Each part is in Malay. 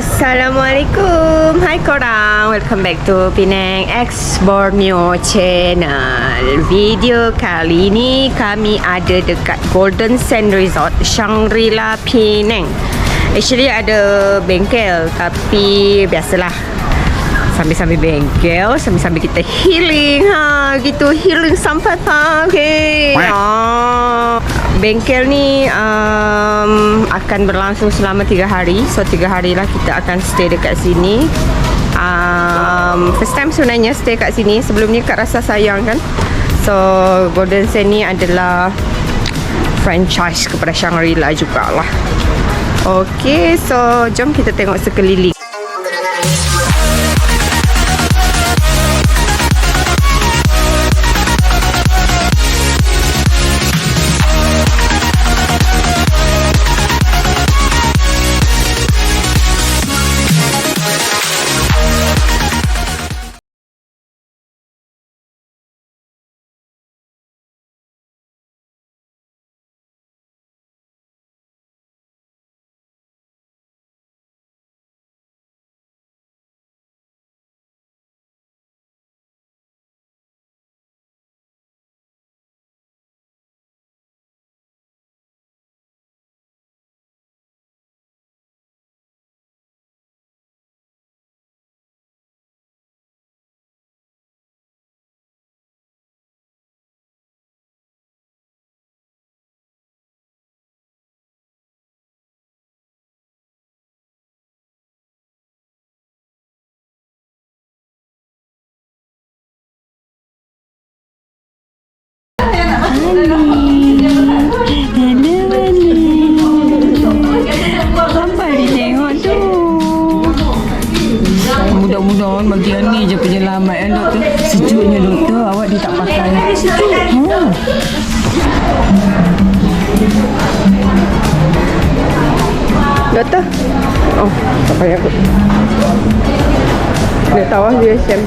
Assalamualaikum. Hai korang. Welcome back to Penang X Borneo Channel. Video kali ni Kami ada dekat Golden Sand Resort Shangri-La Penang. Actually ada bengkel Tapi biasalah Sambil-sambil bengkel Sambil-sambil kita healing. Ha Gitu. Healing sampai pagi ha. Bengkel ni um, akan berlangsung selama 3 hari. So 3 hari lah kita akan stay dekat sini. Um, First time sebenarnya stay kat sini. Sebelum ni Kak rasa sayang kan? So Golden Sand ni adalah Franchise kepada Shangri-La jugalah. Okay so jom kita tengok sekeliling Mudah-mudahan bagian ni je penyelamat kan doktor. Sejuknya doktor. Awak dia tak pakai. Sejuk ha. Doktor? Oh tak payah. Kot Dia tahu lah USM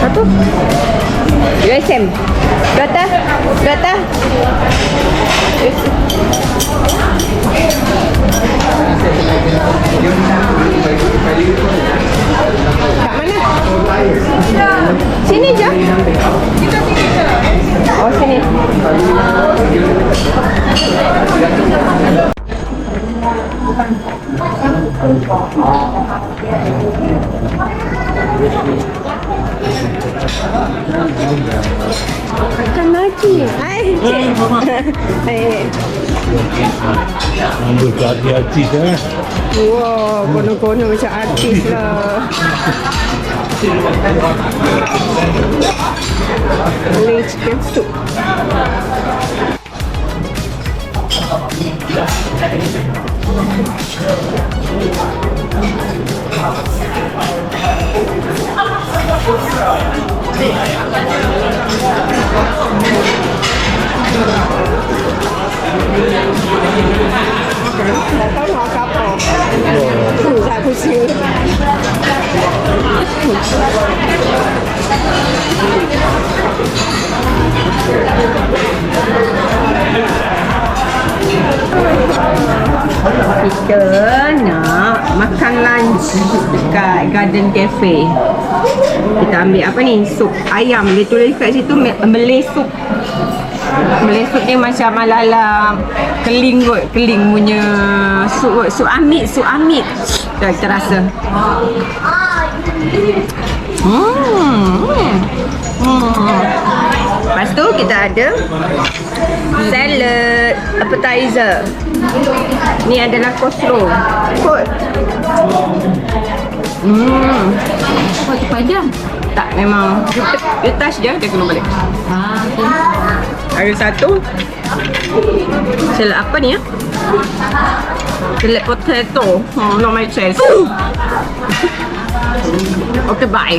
Satu USM Doktor Doktor Kat mana? Sini je. Oh, sini. Makan lagi. Hai. Hai. Berhati-hati dah. Wow, kono-kono macam artis lah. Malay chicken soup. ต้นหอมครับผมผู้ชายผู้ชื่อ Kita nak makan lunch dekat Garden Cafe. Kita ambil apa ni? Sup ayam. Dia tulis kat situ Malay soup. Malay soup ni macam ala-ala keling kot. Keling punya sup kot. Sup amit, sup amit. Dah kita rasa. Hmm. Hmm. Lepas tu kita ada salad, appetizer. Ni adalah coleslaw. Kot. Hmm. Oh, tu panjang. Tak memang you, you touch je dia kena balik. Ah, Ada satu Salad apa ni ya? Salad potato hmm, Not my chest Okay bye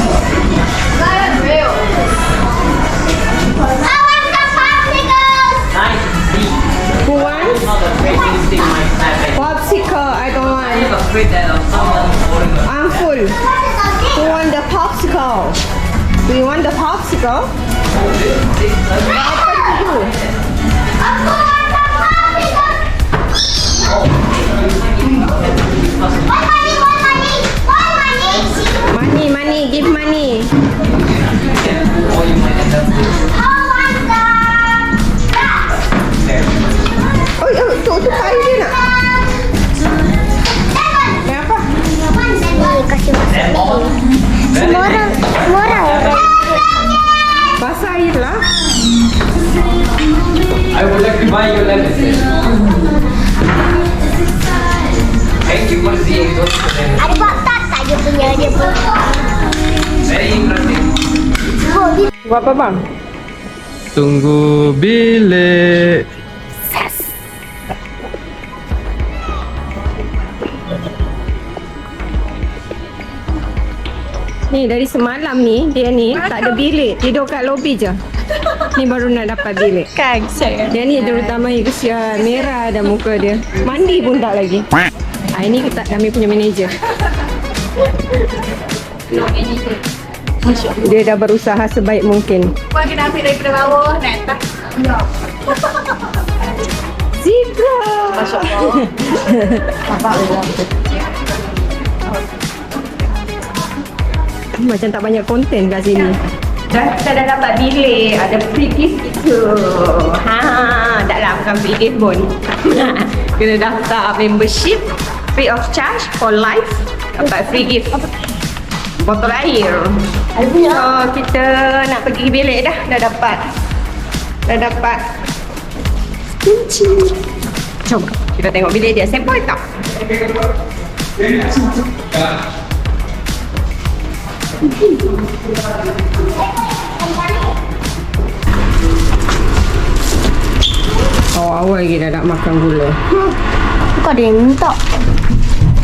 I'm full. We want the popsicle? Do you want the popsicle? Money, money, give money. Oh, oh, tu, tu kayu dia nak. Kasih masuk. Semua orang, semua orang Basah air lah. I would like to buy your. Thank you for seeing those. ada buat tak punya dia punya. Very bang? Tunggu bilik. Ni dari semalam ni dia ni tak ada bilik tidur kat lobi je. Ni baru nak dapat bilik. Kan, saya. Dia ni terutama kesian merah dah muka dia. Mandi pun tak lagi. Ah ini kita kami punya manager. Dia dah berusaha sebaik mungkin. Kau kena ambil daripada bawah, nak tak? Zebra. Masya Allah. Macam tak banyak konten kat sini. Dah, kita dah dapat bilik. Ada free gift itu. Ha, tak lah bukan free gift pun. Kena daftar membership free of charge for life. Dapat free gift. Botol air. So, kita nak pergi bilik dah. Dah dapat. Dah dapat. Kunci. Jom. Kita tengok bilik dia. Sempoi tak? Oh, awal lagi dah nak makan gula. kau ada yang minta.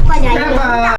Kau ada yang minta.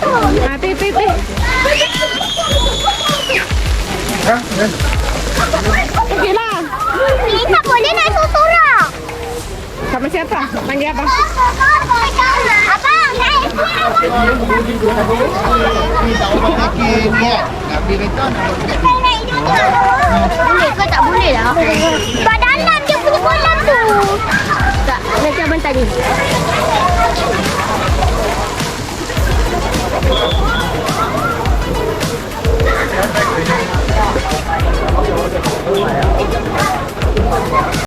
Sabar. Ah, pi, pi, pi. Okey lah. Ni tak boleh nak sorang. Sama siapa? Panggil apa? Abang, naik. Naik juga. 快啊！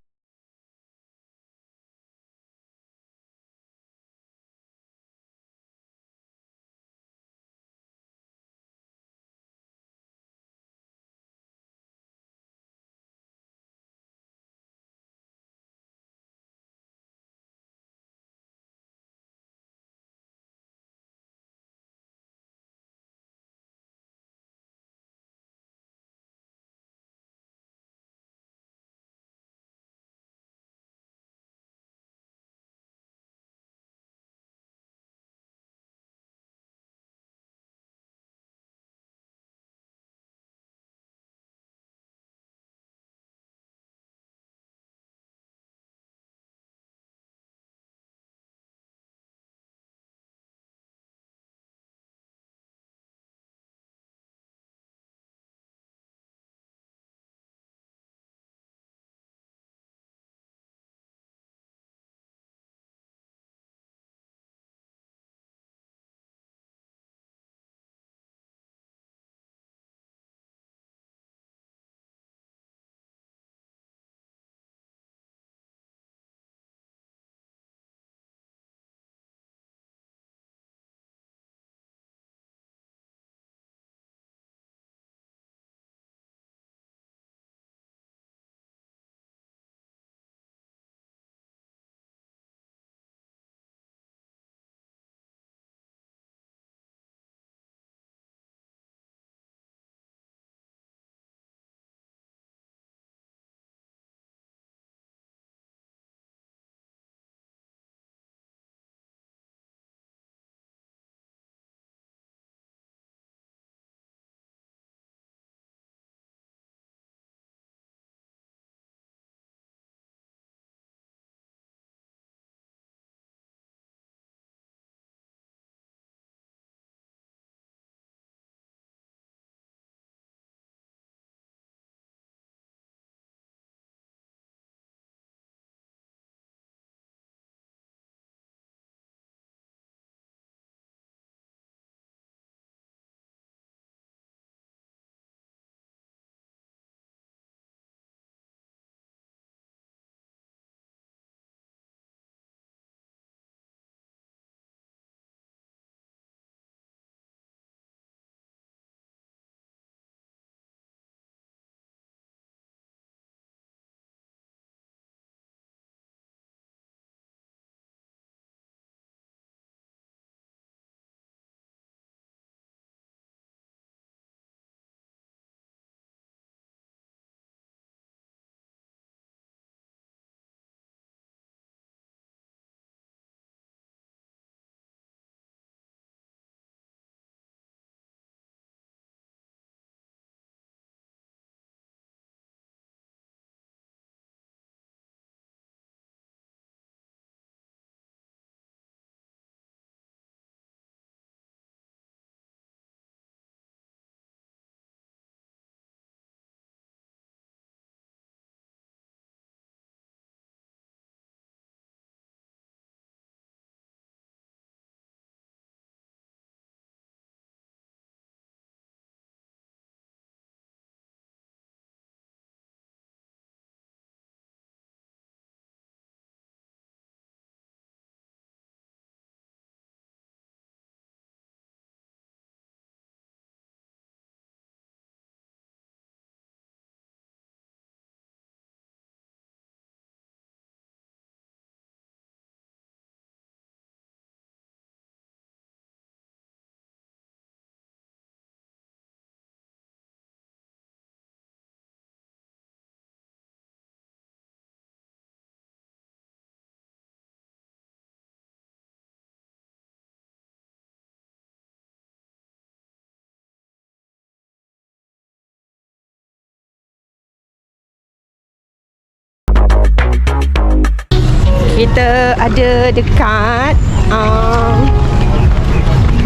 Kita ada dekat um,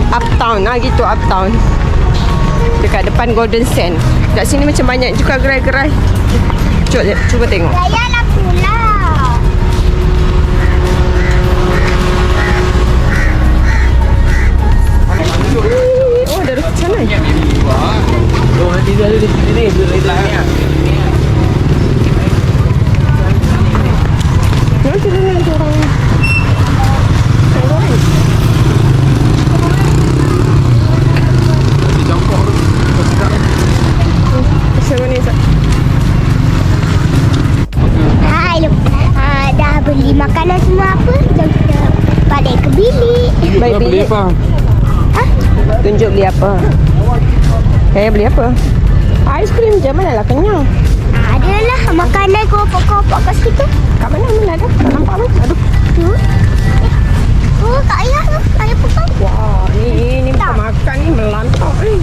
Uptown lah gitu Uptown. Dekat depan Golden Sand. Kat sini macam banyak juga gerai-gerai. Cuba, cuba tengok. Layanlah pula. Oh dari sana. Nanti dia nanti orang Siapa ni Zat? Hai, look. Ah, dah beli makanan semua apa? Jom kita balik ke bilik. Baik beli apa? Tunjuk beli apa Eh beli apa? Aiskrim je mana lah kenyang Ah, adalah makanan keropok-keropok kat situ. Kat mana mana ada? Tak nampak mana? Aduh Tu. Oh, Kak Ayah tu. Ayah pegang. Wah ni ni bukan makan ni melantak ni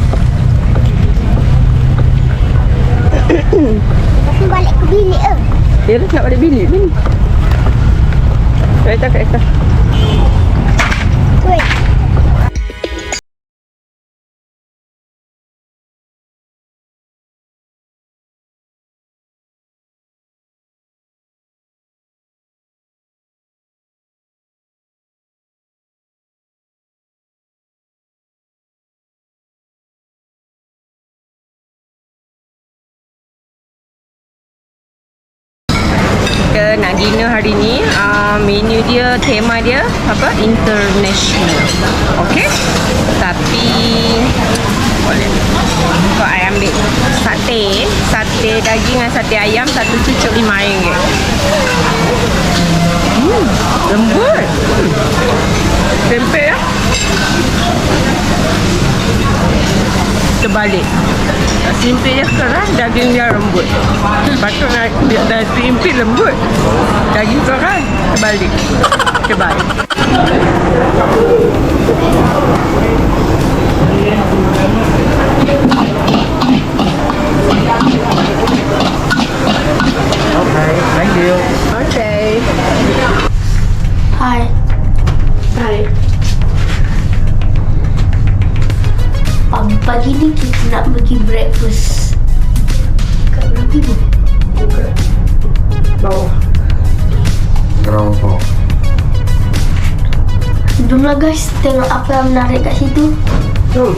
Kita balik ke bilik ke? Dia tu nak balik bilik ni Kereta kereta Kita nak dinner hari ni dia, tema dia Apa? International. Okay? Tapi Boleh. Kau ambil Sate. Sate daging dengan sate ayam Satu cucuk RM5 Hmm Lembut. Tempe ya Terbalik Simpi dia keras, daging dia lembut. Patut nak dia dah simpi lembut. Daging keras, terbalik. Terbalik. Thank you. Okay. Hai. Pagi-pagi ni kita nak pergi breakfast. Kat mana tu? Bawah. Ground floor. Jomlah guys, tengok apa yang menarik kat situ. Hmm.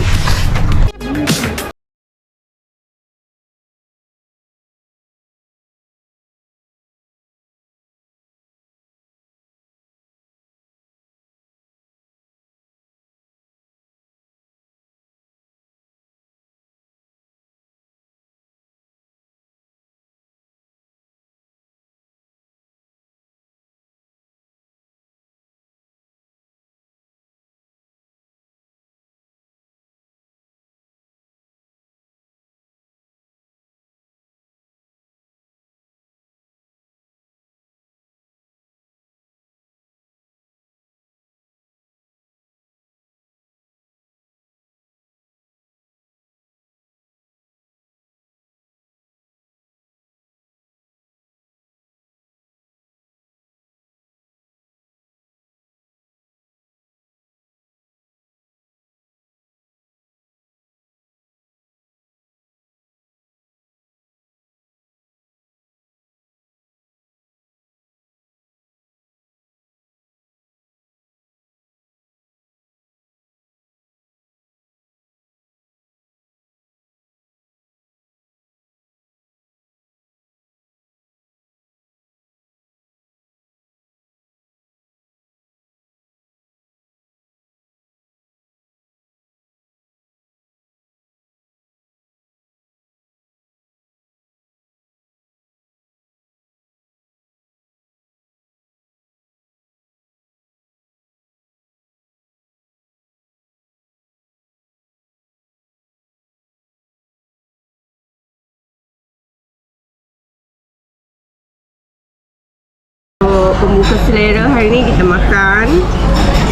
untuk pembuka selera hari ni kita makan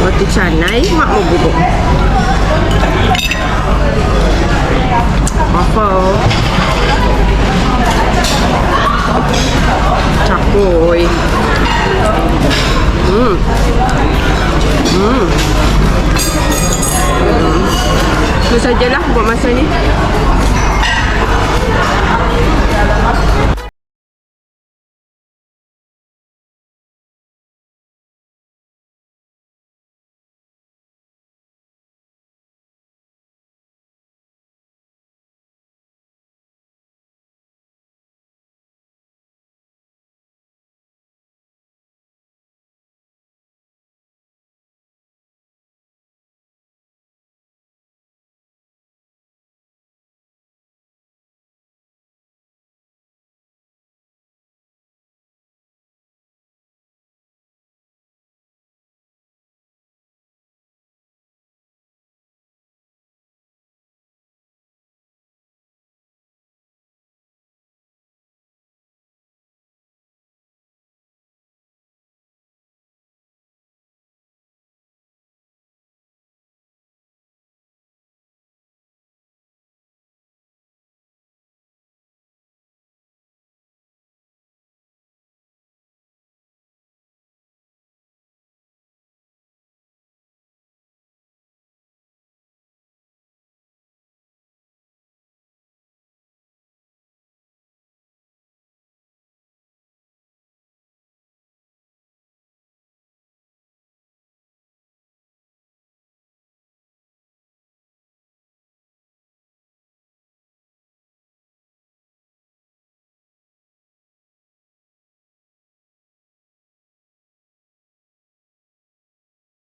roti canai mak mau bubuk. Apa? Cakoi. Hmm. Hmm. Itu sajalah buat masa ni.